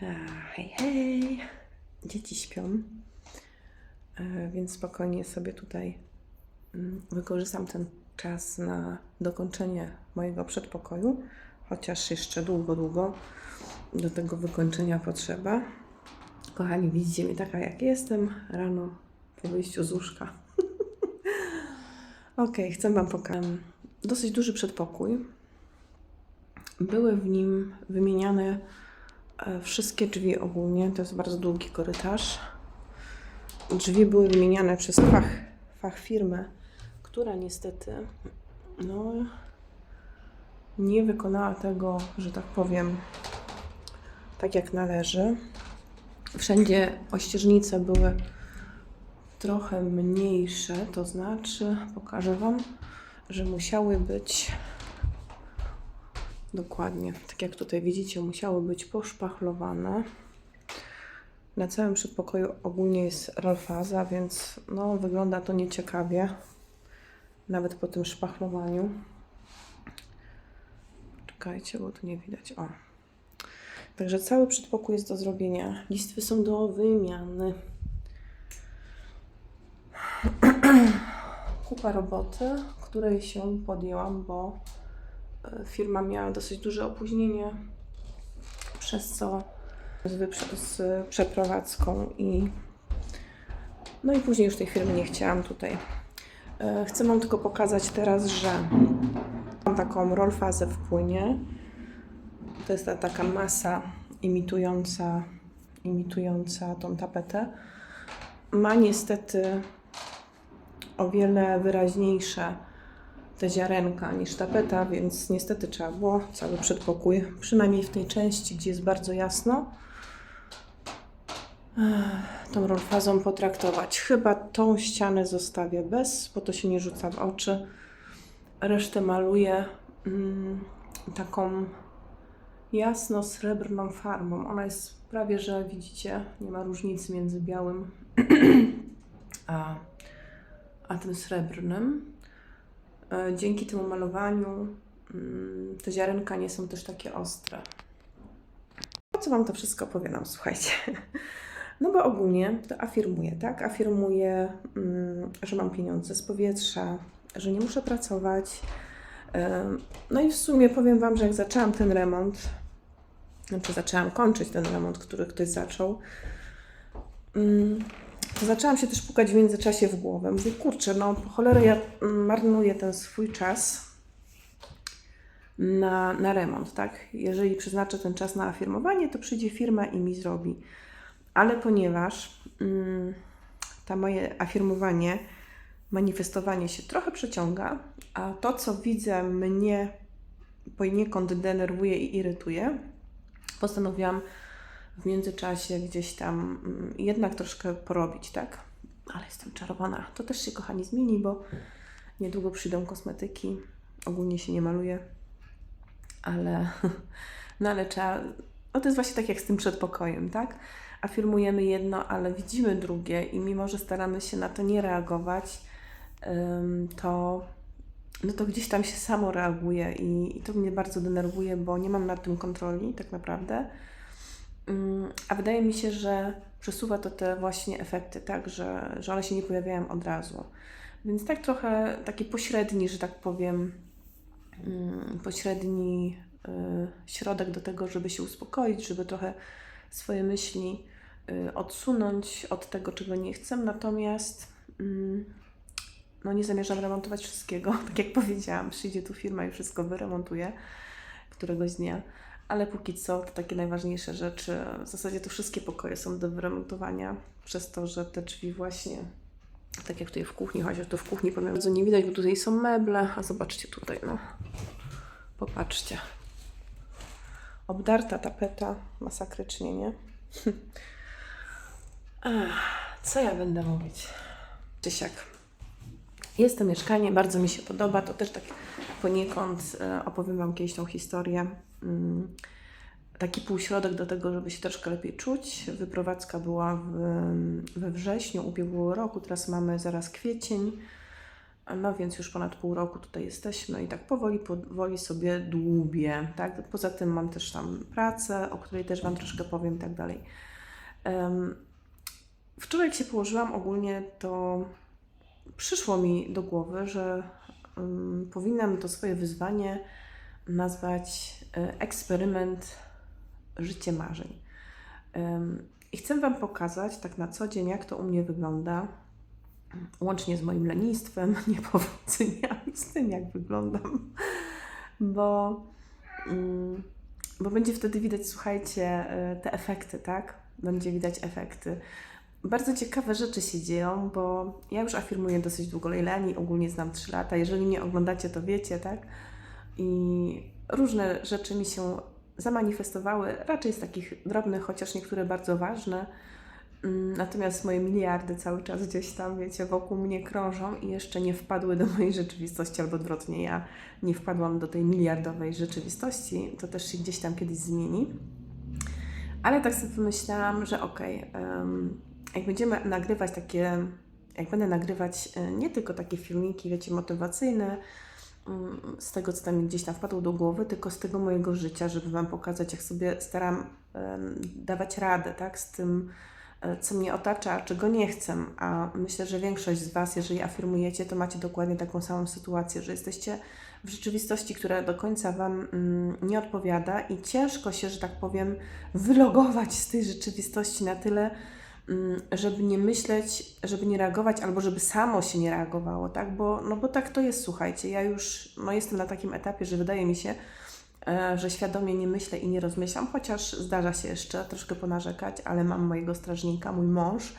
Hej, hej. Dzieci śpią, e, więc spokojnie sobie tutaj mm, wykorzystam ten czas na dokończenie mojego przedpokoju, chociaż jeszcze długo, długo do tego wykończenia potrzeba. Kochani, widzicie mnie taka jak jestem rano po wyjściu z łóżka. ok, chcę Wam pokazać dosyć duży przedpokój. Były w nim wymieniane wszystkie drzwi ogólnie. To jest bardzo długi korytarz. Drzwi były wymieniane przez fach, fach firmę, która niestety no, nie wykonała tego, że tak powiem, tak jak należy. Wszędzie ościeżnice były trochę mniejsze, to znaczy, pokażę Wam, że musiały być dokładnie, tak jak tutaj widzicie, musiały być poszpachlowane. Na całym przedpokoju ogólnie jest rolfaza, więc no, wygląda to nieciekawie, nawet po tym szpachlowaniu. Czekajcie, bo tu nie widać. O. Także cały przedpokój jest do zrobienia. Listwy są do wymiany. Kupa roboty, której się podjęłam, bo firma miała dosyć duże opóźnienie, przez co z, z przeprowadzką i no i później już tej firmy nie chciałam tutaj. E, Chcę Wam tylko pokazać teraz, że mam taką rolfazę w płynie. To jest ta taka masa imitująca, imitująca tą tapetę. Ma niestety o wiele wyraźniejsze te ziarenka niż tapeta, więc niestety trzeba było cały przedpokój, przynajmniej w tej części, gdzie jest bardzo jasno, tą rolfazą potraktować. Chyba tą ścianę zostawię bez, bo to się nie rzuca w oczy. Resztę maluję mm, taką jasno-srebrną farbą. Ona jest prawie, że widzicie, nie ma różnicy między białym a, a tym srebrnym. E, Dzięki temu malowaniu mm, te ziarenka nie są też takie ostre. Po co Wam to wszystko opowiadam? Słuchajcie. No bo ogólnie to afirmuję, tak? Afirmuję, mm, że mam pieniądze z powietrza, że nie muszę pracować. Em, No i w sumie powiem Wam, że jak zaczęłam ten remont, znaczy zaczęłam kończyć ten remont, który ktoś zaczął, mm, zaczęłam się też pukać w międzyczasie w głowę. Mówię, kurczę, no po cholerę ja mm, marnuję ten swój czas na, na remont, tak? Jeżeli przeznaczę ten czas na afirmowanie, to przyjdzie firma i mi zrobi. Ale ponieważ mm, to moje afirmowanie, manifestowanie się trochę przeciąga, a to, co widzę, mnie poniekąd denerwuje i irytuje, postanowiłam w międzyczasie gdzieś tam mm, jednak troszkę porobić, tak? Ale jestem czarowana. To też się, kochani, zmieni, bo niedługo przyjdą kosmetyki. Ogólnie się nie maluje, ale, no ale trzeba. No to jest właśnie tak jak z tym przedpokojem, tak? Afirmujemy jedno, ale widzimy drugie, i mimo, że staramy się na to nie reagować, to, no to gdzieś tam się samo reaguje, i, i to mnie bardzo denerwuje, bo nie mam nad tym kontroli, tak naprawdę. Mm, A wydaje mi się, że przesuwa to te właśnie efekty, tak, że, że one się nie pojawiają od razu. Więc tak trochę taki pośredni, że tak powiem, mm, pośredni y, środek do tego, żeby się uspokoić, żeby trochę swoje myśli y, odsunąć od tego, czego nie chcę. Natomiast mm, no nie zamierzam remontować wszystkiego. Tak jak powiedziałam, przyjdzie tu firma i wszystko wyremontuje któregoś dnia ale póki co to takie najważniejsze rzeczy. W zasadzie to wszystkie pokoje są do wyremontowania przez to, że te drzwi właśnie, tak jak tutaj w kuchni, chociaż tu w kuchni bardzo nie widać, bo tutaj są meble, a zobaczcie tutaj, no. Popatrzcie. Obdarta tapeta, masakrycznie, nie? Co ja będę mówić? Czysiak. Jest to mieszkanie, bardzo mi się podoba. To też tak poniekąd e, opowiem Wam kiedyś tą historię. Mm, Taki półśrodek do tego, żeby się troszkę lepiej czuć. Wyprowadzka była w, we wrześniu ubiegłego roku, teraz mamy zaraz kwiecień. No więc już ponad pół roku tutaj jesteśmy i tak powoli, powoli sobie dłubię, tak? Poza tym mam też tam pracę, o której też Wam troszkę powiem i tak dalej. Em, Wczoraj jak się położyłam ogólnie, to przyszło mi do głowy, że um, powinnam to swoje wyzwanie nazwać e, eksperyment życie marzeń. I chcę Wam pokazać tak na co dzień, jak to u mnie wygląda, łącznie z moim lenistwem, niepowodzeniami, z tym, jak wyglądam, bo, mm, bo będzie wtedy widać, słuchajcie, e, te efekty, tak? Będzie widać efekty. Bardzo ciekawe rzeczy się dzieją, bo ja już afirmuję dosyć długo Lejlani, ogólnie znam 3 lata. Jeżeli mnie oglądacie, to wiecie, tak? I różne rzeczy mi się zamanifestowały, raczej z takich drobnych, chociaż niektóre bardzo ważne. Mm, Natomiast moje miliardy cały czas gdzieś tam, wiecie, wokół mnie krążą i jeszcze nie wpadły do mojej rzeczywistości, albo odwrotnie, ja nie wpadłam do tej miliardowej rzeczywistości. To też się gdzieś tam kiedyś zmieni. Ale tak sobie pomyślałam, że okej, em, jak będziemy nagrywać takie, jak będę nagrywać e, nie tylko takie filmiki, wiecie, motywacyjne, z tego, co tam mi gdzieś tam wpadło do głowy, tylko z tego mojego życia, żeby Wam pokazać, jak sobie staram dawać radę, tak, z tym, e, co mnie otacza, a czego nie chcę. A myślę, że większość z Was, jeżeli afirmujecie, to macie dokładnie taką samą sytuację, że jesteście w rzeczywistości, która do końca Wam mm, nie odpowiada i ciężko się, że tak powiem, wylogować z tej rzeczywistości na tyle, żeby nie myśleć, żeby nie reagować, albo żeby samo się nie reagowało, tak? Bo, no bo tak to jest, słuchajcie, ja już no jestem na takim etapie, że wydaje mi się, e, że świadomie nie myślę i nie rozmyślam, chociaż zdarza się jeszcze troszkę ponarzekać, ale mam mojego strażnika, mój mąż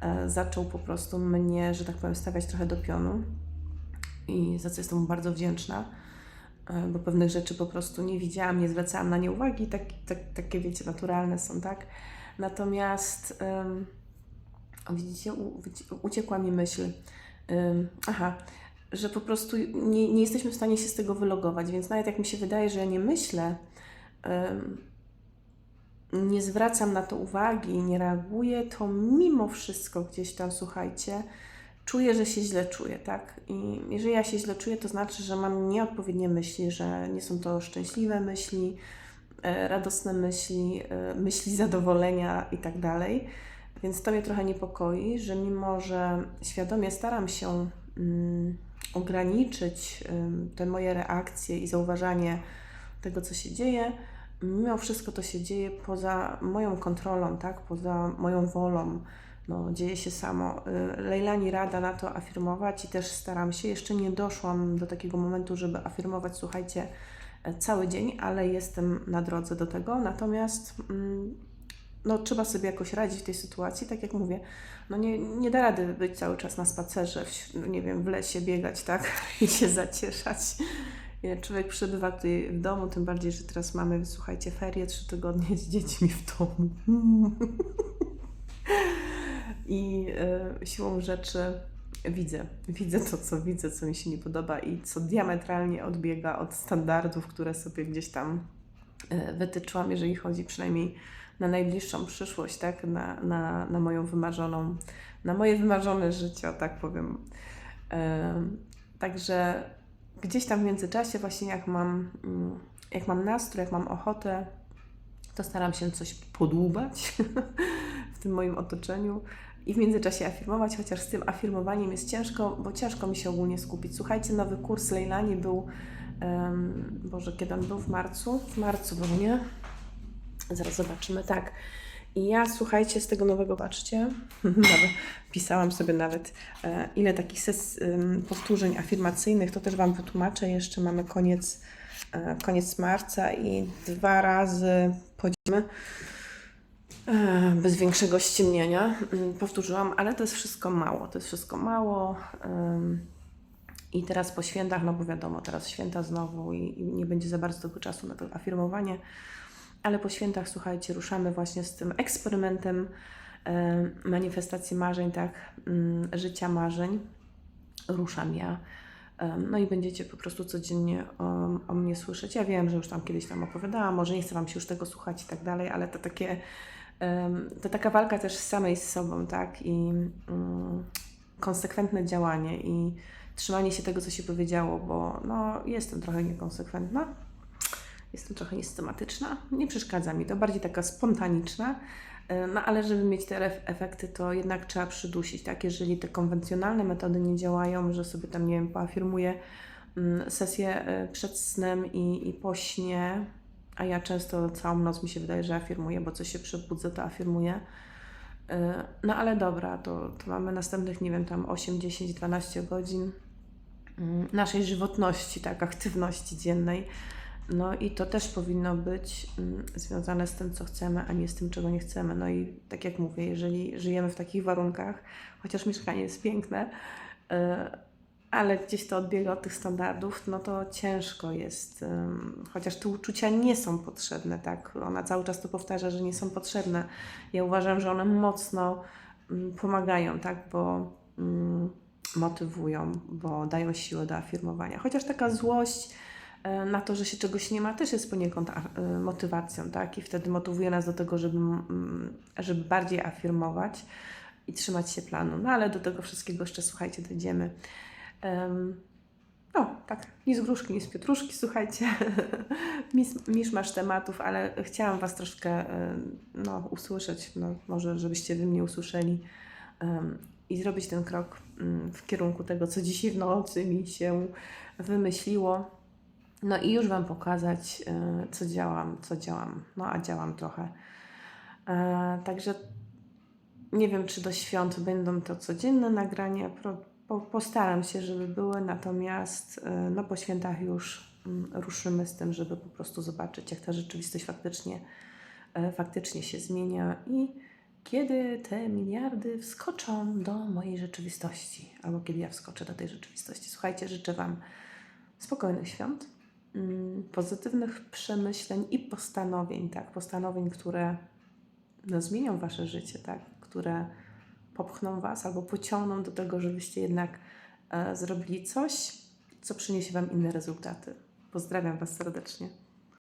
e, zaczął po prostu mnie, że tak powiem, stawiać trochę do pionu i za co jestem mu bardzo wdzięczna, e, bo pewnych rzeczy po prostu nie widziałam, nie zwracałam na nie uwagi, tak, tak, takie wiecie, naturalne są, tak? Natomiast o, widzicie, uciekła mi myśl. Ym, aha, że po prostu nie, nie jesteśmy w stanie się z tego wylogować, więc nawet jak mi się wydaje, że ja nie myślę, ym, nie zwracam na to uwagi, nie reaguję, to mimo wszystko gdzieś tam, słuchajcie, czuję, że się źle czuję, tak? I jeżeli ja się źle czuję, to znaczy, że mam nieodpowiednie myśli, że nie są to szczęśliwe myśli, radosne myśli, e, myśli zadowolenia i tak. Więc to mnie trochę niepokoi, że mimo, że świadomie staram się mm, ograniczyć ym, te moje reakcje i zauważanie tego, co się dzieje, mimo wszystko to się dzieje poza moją kontrolą, tak? poza moją wolą. No, dzieje się samo. Y, Lejlani rada na to afirmować i też staram się. Jeszcze nie doszłam do takiego momentu, żeby afirmować, słuchajcie, e, cały dzień, ale jestem na drodze do tego. Natomiast mm, no, trzeba sobie jakoś radzić w tej sytuacji. Tak jak mówię, no nie, nie da rady być cały czas na spacerze, w, ś- nie wiem, w lesie biegać, tak? I się zacieszać. Człowiek przebywa tutaj w domu, tym bardziej, że teraz mamy, słuchajcie, ferie, trzy tygodnie z dziećmi w domu. I e, siłą rzeczy widzę, widzę to, co widzę, co mi się nie podoba i co diametralnie odbiega od standardów, które sobie gdzieś tam e, wytyczyłam, jeżeli chodzi przynajmniej na najbliższą przyszłość, tak? Na, na, na moją wymarzoną, na moje wymarzone życie, tak powiem. Em, Także gdzieś tam w międzyczasie, właśnie jak mam, mm, jak mam nastrój, jak mam ochotę, to staram się coś podłubać tym moim otoczeniu i w międzyczasie afirmować, chociaż z tym afirmowaniem jest ciężko, bo ciężko mi się ogólnie skupić. Słuchajcie, nowy kurs Lejlani był, em, Boże, kiedy on był? W marcu? W marcu był, nie? Zaraz zobaczymy, tak. I ja, słuchajcie, z tego nowego, patrzcie, pisałam sobie nawet, e, ile takich ses, ym, powtórzeń afirmacyjnych, to też Wam wytłumaczę. Jeszcze mamy koniec, e, koniec marca i dwa razy podzielimy e, bez większego ściemnienia. Mm, Powtórzyłam, ale to jest wszystko mało. To jest wszystko mało. I teraz po świętach, no bo wiadomo, teraz święta znowu i, nie będzie za bardzo tego czasu na to afirmowanie. Ale po świętach, słuchajcie, ruszamy właśnie z tym eksperymentem e, manifestacji marzeń, tak, mm, życia marzeń. Ruszam ja. E, No i będziecie po prostu codziennie o, o mnie słyszeć. Ja wiem, że już tam kiedyś tam opowiadałam, może nie chcę Wam się już tego słuchać i tak dalej, ale to takie, to taka walka też z samej z sobą, tak, i mm, konsekwentne działanie i trzymanie się tego, co się powiedziało, bo no, jestem trochę niekonsekwentna, jestem trochę niesystematyczna, nie przeszkadza mi to, bardziej taka spontaniczna. No ale żeby mieć te ef- efekty, to jednak trzeba przydusić, tak? Jeżeli te konwencjonalne metody nie działają, że sobie tam, nie wiem, poafirmuję mm, sesję e, przed snem i, i po śnie, a ja często całą noc mi się wydaje, że afirmuję, bo coś się przebudzę, to afirmuję. E, No ale dobra, to, to mamy następnych, nie wiem, tam 8, 10, 12 godzin mm, naszej żywotności, tak, aktywności dziennej. No i to też powinno być mm, związane z tym, co chcemy, a nie z tym, czego nie chcemy. No i tak jak mówię, jeżeli żyjemy w takich warunkach, chociaż mieszkanie jest piękne, e, ale gdzieś to odbiega od tych standardów, no to ciężko jest. Chociaż te uczucia nie są potrzebne, tak? Ona cały czas to powtarza, że nie są potrzebne. Ja uważam, że one mocno mm, pomagają, tak? Bo mm, motywują, bo dają siłę do afirmowania. Chociaż taka złość e, na to, że się czegoś nie ma, też jest poniekąd e, motywacją, tak? I wtedy motywuje nas do tego, żeby, żeby bardziej afirmować i trzymać się planu. No ale do tego wszystkiego jeszcze, słuchajcie, dojdziemy. No, tak, ni z gruszki, ni z pietruszki, słuchajcie. Mis- Miszmasz tematów, ale chciałam Was troszkę no, usłyszeć, no, może żebyście Wy mnie usłyszeli i zrobić ten krok mm, w kierunku tego, co dzisiaj w nocy mi się wymyśliło. No i już Wam pokazać, e, co działam, co działam. No a działam trochę. E, Także nie wiem, czy do świąt będą to codzienne nagrania. Po, postaram się, żeby były, natomiast e, no, po świętach już mm, ruszymy z tym, żeby po prostu zobaczyć, jak ta rzeczywistość faktycznie, e, faktycznie się zmienia i kiedy te miliardy wskoczą do mojej rzeczywistości, albo kiedy ja wskoczę do tej rzeczywistości. Słuchajcie, życzę Wam spokojnych świąt, mm, pozytywnych przemyśleń i postanowień, tak, postanowień, które no, zmienią wasze życie, tak? które popchną was albo pociągną do tego, żebyście jednak e, zrobili coś, co przyniesie wam inne rezultaty. Pozdrawiam was serdecznie.